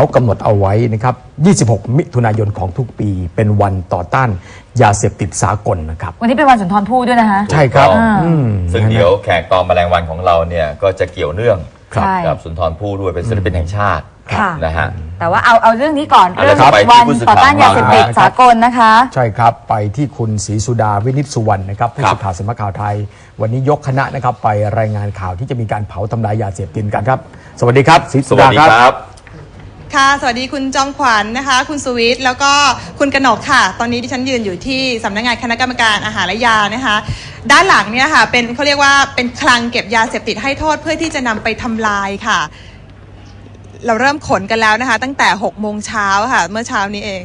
เขากำหนดเอาไว้นะครับ 26 มิถุนายนของทุกปี เป็นวันต่อต้านยาเสพติดสากลนะครับ วันนี้เป็นวันสุนทรภู่ด้วยนะคะ ใช่ครับอ่า อืม ซึ่งเดี๋ยวแขกตอนแมลงวันของเราเนี่ยก็จะเกี่ยวเนื่องครับใช่กับสุนทรภู่ด้วยเป็นศิลปินแห่งชาติค่ะ นะฮะ แต่ว่าเอาเอาเรื่องนี้ก่อนเอาเรื่องแล้วไปที่วันผู้สื่อต่อต้านข่าวยาเสพติดครับสากลนะคะ ใช่ครับไปที่คุณศรีสุดาวินิจสุวรรณนะครับผู้สื่อข่าวสำนักข่าวไทย วันนี้ยกคณะนะครับไปรายงานข่าวที่จะมีการเผาทำลายยาเสพติดกันครับ สวัสดีครับศรีสสุวัสดาดีครับครับ ค่ะ สวัสดีคุณจอมขวัญนะคะ คุณสุวิทย์แล้วก็คุณกนกค่ะ ตอนนี้ดิฉันยืนอยู่ที่สำนักงานคณะกรรมการอาหารและยานะคะ ด้านหลังเนี่ยค่ะเป็นเขาเรียกว่าเป็นคลังเก็บยาเสพติดให้โทษเพื่อที่จะนำไปทำลายค่ะ เราเริ่มขนกันแล้วนะคะ ตั้งแต่6โมงเช้าค่ะเมื่อเช้านี้เอง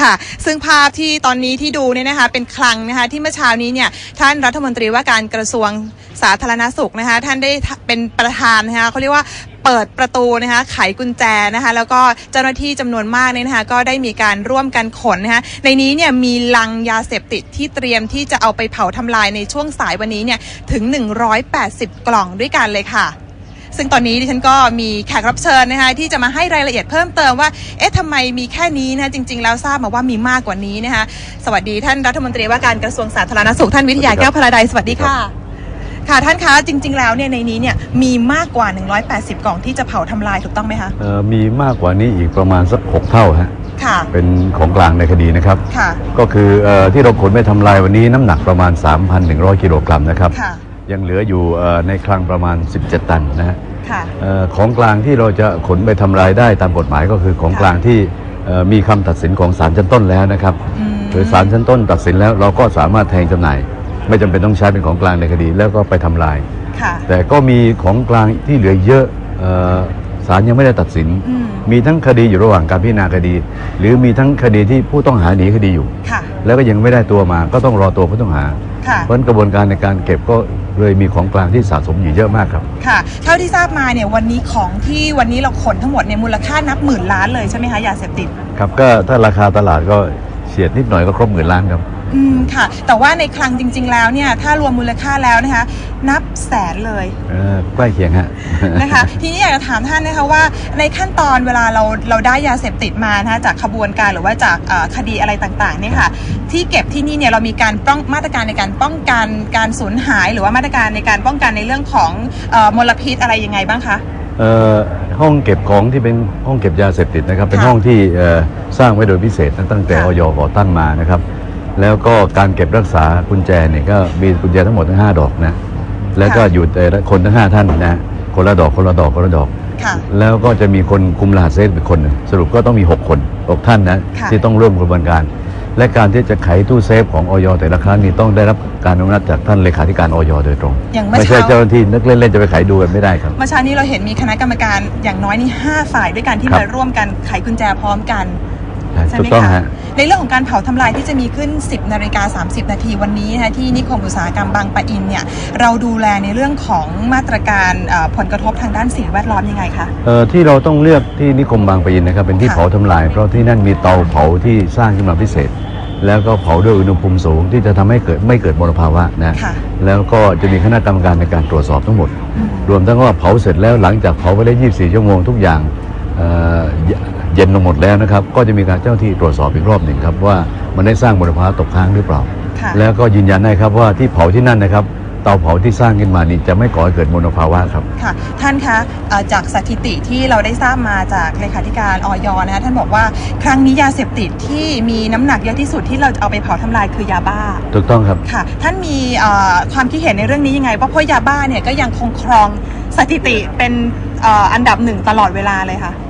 ค่ะซึ่งภาพที่ตอนนี้ที่ดูเนี่ยนะคะเป็นคลังนะคะที่เมื่อเช้านี้เนี่ยท่านรัฐมนตรีว่าการกระทรวงสาธารณสุขนะคะท่านได้เป็นประธานนะคะเขาเรียกว่า เปิดประตูนะคะไขกุญแจนะคะแล้วก็เจ้าหน้าที่จำนวนมากเนี่ยนะคะก็ได้มีการร่วมกันขนนะคะในนี้เนี่ยมีลังยาเสพติดที่เตรียมที่จะเอาไปเผาทำลายในช่วงสายวันนี้เนี่ยถึง 180 กล่องด้วยกันเลยค่ะซึ่งตอนนี้ดิฉันก็มีแขกรับเชิญนะคะที่จะมาให้รายละเอียดเพิ่มเติมว่า เอ๊ะทำไมมีแค่นี้นะจริง ๆ แล้วทราบมาว่ามีมากกว่านี้นะคะ สวัสดีท่านรัฐมนตรีว่าการกระทรวงสาธารณสุขท่านวิทยาแก้วพลาไดสวัสดีค่ะ ค่ะท่านคะจริง ๆ แล้วเนี่ยในนี้เนี่ยมีมากกว่า 180 กล่องที่จะเผาทำลายถูกต้องไหมคะเอ่อมีมากกว่านี้อีกประมาณสักหกเท่าฮะค่ะ เป็นของกลางในคดีนะครับ ค่ะ ก็คือเออที่เราขนไปทำลายวันนี้น้ำหนักประมาณ 3,100 กิโลกรัมนะครับค่ะ ยังเหลืออยู่เอ่อในคลังประมาณ 17 ตันนะฮะ ค่ะ เอ่อของกลางที่เราจะขนไปทำลายได้ตามกฎหมายก็คือของค่ะกลางที่เอ่อมีคำตัดสินของศาลชั้นต้นแล้วนะครับอืมหรือศาลชั้นต้นตัดสินแล้วเราก็สามารถแทงจำหน่าย ไม่จำเป็นต้องใช้เป็นของกลางในคดี แล้วก็ไปทำลาย ค่ะ แต่ก็มีของกลางที่เหลือเยอะเอ่อศาลยังไม่ได้ตัดสิน อืม มีทั้งคดีอยู่ระหว่างการพิจารณาคดี หรือมีทั้งคดีที่ผู้ต้องหาหนีคดีอยู่ ค่ะ แล้วก็ยังไม่ได้ตัวมาก็ต้องรอตัวผู้ต้องหา ค่ะ เพราะฉะนั้นกระบวนการในการเก็บก็เลยมีของกลางที่สะสมอยู่เยอะมากครับ ค่ะ เท่าที่ทราบมาเนี่ยวันนี้ของที่วันนี้เราขนทั้งหมดเนี่ยมูลค่านับหมื่นล้านเลยใช่ไหมคะยาเสพติด ครับก็ถ้าราคาตลาดก็เฉียดนิดหน่อยก็ครบหมื่นล้านครับ อืมค่ะ แต่ว่าในคลังจริง ๆ แล้วเนี่ย ถ้ารวมมูลค่าแล้วนะคะ นับแสนเลยเอ่อใกล้เคียงฮะ นะคะ ทีนี้อยากจะถามท่านนะคะว่าในขั้นตอนเวลาเราเราได้ยาเสพติดมานะคะจากขบวนการหรือว่าจากเอ่อคดีอะไรต่างๆเนี่ยค่ะ ที่เก็บที่นี่เนี่ยเรามีการป้องมาตรการในการป้องกันการสูญหาย หรือว่ามาตรการในการป้องกันในเรื่องของเอ่อมลพิษอะไรยังไงบ้างคะ เอ่อห้องเก็บของที่เป็นห้องเก็บยาเสพติดนะครับ เป็นค่ะห้องที่เอ่อสร้างไว้โดยพิเศษตั้งแต่ค่ะออยก่อตั้งมานะครับ แล้วก็การเก็บรักษากุญแจเนี่ยก็มีกุญแจทั้งหมดทั้งห้าดอกนะแล้วก็อยู่แต่ละคนทั้งห้าท่านนะคนละดอกคนละดอกคนละดอก ค่ะ แล้วก็จะมีคนคุมรหัสเซฟเป็นคนหนึ่งสรุปก็ต้องมี 6 คน6ท่านนะค่ะ ที่ต้องร่วมกระบวนการ และการที่จะไขตู้เซฟของออยแต่ละครั้งนี้ต้องได้รับการอนุมัติจากท่านเลขาธิการออยโดยตรงอย่างเมื่อไม่ใช่เช้า เจ้าหน้าที่นึกเล่นๆจะไปไขดูกันไม่ได้ครับ เมื่อเช้านี้เราเห็นมีคณะกรรมการอย่างน้อยนี่5ฝ่ายด้วยกันที่ครับ มาร่วมกันไขกุญแจพร้อมกัน ใช่ถูไหมกต้องคะฮะ ในเรื่องของการเผาทำลายที่จะมีขึ้น 10นาฬิกา30 นาทีวันนี้นะคะที่นิคมอุตสาหกรรมบางปะอินเนี่ยเราดูแลในเรื่องของมาตรการเอ่อผลกระทบทางด้านสิ่งแวดล้อมยังไงคะ เอ่อที่เราต้องเลือกที่นิคมบางปะอินนะครับเป็นที่ค่ะ เผาทำลาย เพราะที่นั่นมีเตาเผาที่สร้างขึ้นมาพิเศษ แล้วก็เผาด้วยอุณหภูมิสูงที่จะทำให้เกิดไม่เกิดมลภาวะนะค่ะ แล้วก็จะมีคณะกรรมการในการตรวจสอบทั้งหมด รวมทั้งว่าเผาเสร็จแล้วหลังจากเผาไปได้ 24 ชั่วโมงทุกอย่างเอ่อ เยเย็นลงหมดแล้วนะครับ ก็จะมีการเจ้าที่ตรวจสอบอีกรอบหนึ่งครับว่ามันได้สร้างมลภาวะตกค้างหรือเปล่า ค่ะแล้วก็ยืนยันได้ครับว่าที่เผาที่นั่นนะครับเตาเผาที่สร้างขึ้นมานี่จะไม่ก่อให้เกิดมลภาวะครับ ค่ะท่านคะเอ่อจากสถิติที่เราได้ทราบมาจากเลขาธิการออยนะคะท่านบอกว่าครั้งนี้ยาเสพติดที่มีน้ำหนักเยอะที่สุดที่เราจะเอาไปเผาทำลายคือยาบ้า ถูกต้องครับ ค่ะ ท่านมีเอ่อความคิดเห็นในเรื่องนี้ยังไง เพราะเพราะยาบ้าเนี่ยก็ยังคงครองสถิติเป็นเอ่ออันดับหนึ่งตลอดเวลาเลยค่ะเอ่อ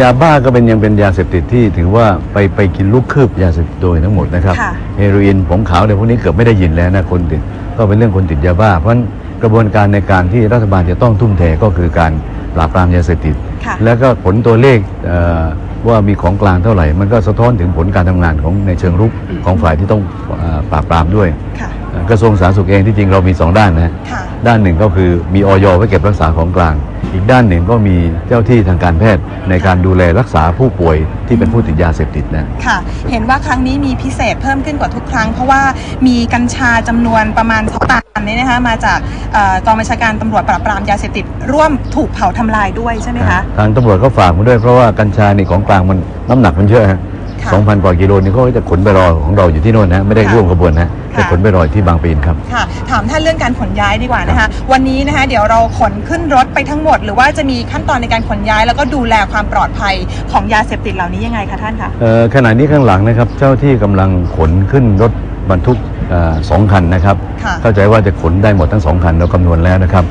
ยาบ้าก็เป็นยังเป็นยาเสพติดที่ถือว่าไปไปกินลูกคืบยาเสพติดโดยทั้งหมดนะครับ ค่ะเฮโรอีนผงขาวเนี่ยพวกนี้เกือบไม่ได้ยินแล้วนะคนติดก็เป็นเรื่องคนติดยาบ้า เพราะฉะนั้นกระบวนการในการที่รัฐบาลจะต้องทุ่มเทก็คือการปราบปรามยาเสพติด ค่ะ แล้วก็ผลตัวเลขเอ่อว่ามีของกลางเท่าไหร่ มันก็สะท้อนถึงผลการทำงานของในเชิงรุกของฝ่ายที่ต้องเอ่อปราบปรามด้วย ค่ะเกระทรวงสาธารณสุขเองที่จริงเรามีสองด้านนะค่ะ ด้านหนึ่งก็คือมีออยไว้เก็บรักษาของกลาง อีกด้านหนึ่งก็มีเจ้าที่ทางการแพทย์ในการดูแลรักษาผู้ป่วยที่เป็นผู้ติดยาเสพติดนะ ค่ะ เห็นว่าครั้งนี้มีพิเศษเพิ่มขึ้นกว่าทุกครั้ง เพราะว่ามีกัญชาจำนวนประมาณ2ตันเนี่ยนะคะมาจากเอ่อกองบัญชาการตำรวจปราบปรามยาเสพติดร่วมถูกเผาทำลายด้วยใช่ไหมคะ ทางตำรวจก็ฝากมาด้วยเพราะว่ากัญชานี่ของกลางมันน้ำหนักมันเยอะฮะ ค่ะสองพันกว่ากิโลนี่เขาก็จะขนไปรอของเราอยู่ที่โน่นนะไม่ได้ค่ะร่วมขบวนนะค่ะจะขนไปรอที่บางปีนครับ ค่ะ ถามท่านเรื่องการขนย้ายดีกว่านะคะ วันนี้นะคะ เดี๋ยวเราขนขึ้นรถไปทั้งหมด หรือว่าจะมีขั้นตอนในการขนย้าย แล้วก็ดูแลความปลอดภัยของยาเสพติดเหล่านี้ยังไงคะท่านคะ เอ่อขณะนี้ข้างหลังนะครับเจ้าที่กำลังขนขึ้นรถบรรทุกเอ่อสองคันนะครับ ค่ะเข้าใจว่าจะขนได้หมดทั้งสองคันเราคำนวณแล้วนะครับ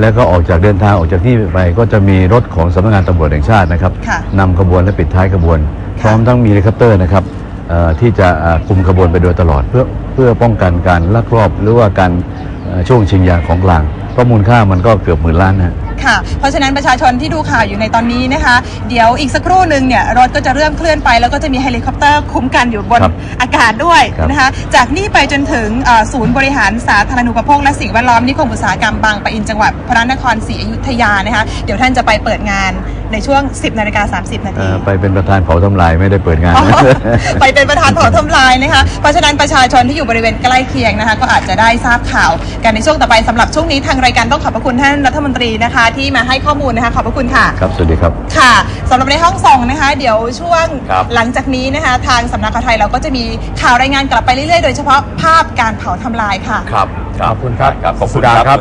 แล้วก็ออกจากเดินทางออกจากที่ไปก็จะมีรถของสำนักงานตำรวจแห่งชาตินะครับค่ะนำขบวนและปิดท้ายขบวน พร้อมทั้งมีเฮลิคอปเตอร์นะครับเอ่อที่จะเอ่อคุมขบวนไปโดยตลอด เพื่อเพื่อป้องกันการลักลอบหรือว่าการเอ่อช่วงชิงยาของกลางเพราะมูลค่ามันก็เกือบหมื่นล้านนะ ค่ะ เพราะฉะนั้นประชาชนที่ดูข่าวอยู่ในตอนนี้นะคะ เดี๋ยวอีกสักครู่หนึ่งเนี่ยรถก็จะเริ่มเคลื่อนไป แล้วก็จะมีเฮลิคอปเตอร์คุ้มกันอยู่บนครับอากาศด้วยครับนะคะ จากนี่ไปจนถึงเอ่อศูนย์บริหารสาธารณูปโภคและสิ่งแวดล้อมนิคมอุตสาหกรรมบางปะอินจังหวัดพระนครศรีอยุธยานะคะ เดี๋ยวท่านจะไปเปิดงาน ในช่วง 10นาฬิกา30 นาเอ่ทีอไปเป็นประธานเผาทำลายไม่ได้เปิดงานอ๋อนะไปเป็นประธานเผาทำลายนะคะ เพราะฉะนั้นประชาชนที่อยู่บริเวณใกล้เคียงนะคะ ก็อาจจะได้ทราบข่าวกันในช่วงต่อไปสำหรับช่วงนี้ทางรายการต้องขอบพระคุณท่านรัฐมนตรีนะคะ ที่มาให้ข้อมูลนะคะขอบพระคุณค่ะ ครับ สวัสดีครับ ค่ะสำหรับในห้องส่งนะคะ เดี๋ยวช่วงครับหลังจากนี้นะคะ ทางสำนักข่าวไทยเราก็จะมีข่าวรายงานกลับไปเรื่อยๆ โดยเฉพาะภาพการเผาทำลายค่ะ ครับขอบคุณครับครับขอบคุณสุดาคครัรับบ